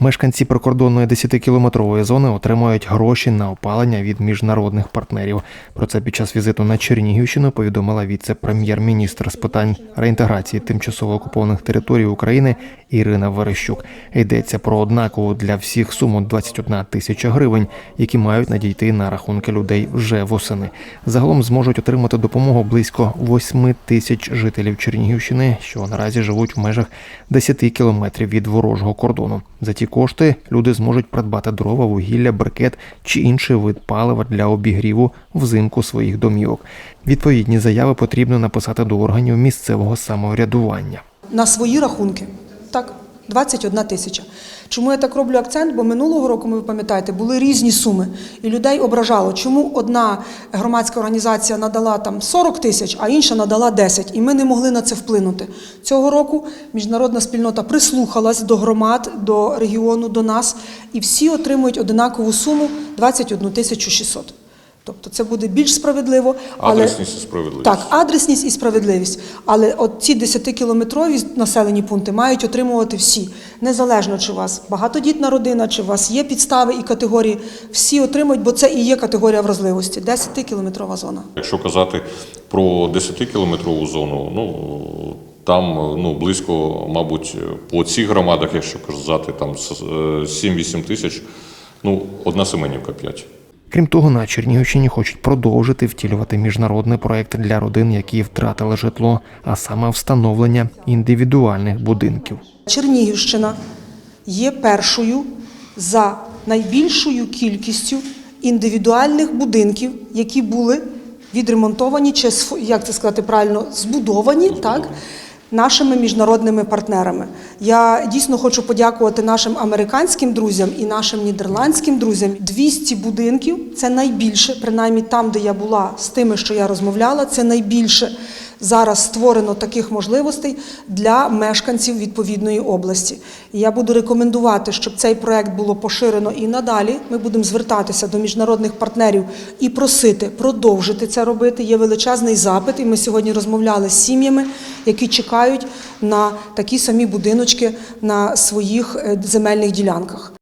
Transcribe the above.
Мешканці прикордонної 10-кілометрової зони отримують гроші на опалення від міжнародних партнерів. Про це під час візиту на Чернігівщину повідомила віце-прем'єр-міністр з питань реінтеграції тимчасово окупованих територій України Ірина Верещук. Йдеться про однакову для всіх суму 21 тисяча гривень, які мають надійти на рахунки людей вже восени. Загалом зможуть отримати допомогу близько 8 тисяч жителів Чернігівщини, що наразі живуть в межах 10 кілометрів від ворожого кордону. За ті кошти люди зможуть придбати дрова, вугілля, брикет чи інший вид палива для обігріву взимку своїх домівок. Відповідні заяви потрібно написати до органів місцевого самоврядування. на свої рахунки. Так, 21 тисяча. Чому я так роблю акцент? Бо минулого року, ви пам'ятаєте, були різні суми, і людей ображало, чому одна громадська організація надала там 40 тисяч, а інша надала 10, і ми не могли на це вплинути. Цього року міжнародна спільнота прислухалась до громад, до регіону, до нас, і всі отримують одинакову суму 21 тисячу 600. Тобто це буде більш справедливо, але Адресність і справедливість. так, адресність і справедливість. Але от ці 10-кілометрові населені пункти мають отримувати всі, незалежно чи у вас багатодітна родина, чи у вас є підстави і категорії. Всі отримують, бо це і є категорія вразливості. 10-кілометрова зона. Якщо казати про 10-кілометрову зону, ну там ну близько, мабуть, по цих громадах, якщо казати, там с- е, 7-8 тисяч, ну одна Семенівка 5. Крім того, на Чернігівщині хочуть продовжити втілювати міжнародний проект для родин, які втратили житло, а саме встановлення індивідуальних будинків. Чернігівщина є першою за найбільшою кількістю індивідуальних будинків, які були відремонтовані чи як це сказати правильно, збудовані так. Нашими міжнародними партнерами я дійсно хочу подякувати нашим американським друзям і нашим нідерландським друзям. 200 будинків це найбільше, принаймні там, де я була з тими, що я розмовляла, це найбільше зараз створено таких можливостей для мешканців відповідної області. І я буду рекомендувати, щоб цей проект було поширено і надалі. Ми будемо звертатися до міжнародних партнерів і просити продовжити це робити. Є величезний запит, і ми сьогодні розмовляли з сім'ями, які чекають на такі самі будиночки на своїх е, земельних ділянках.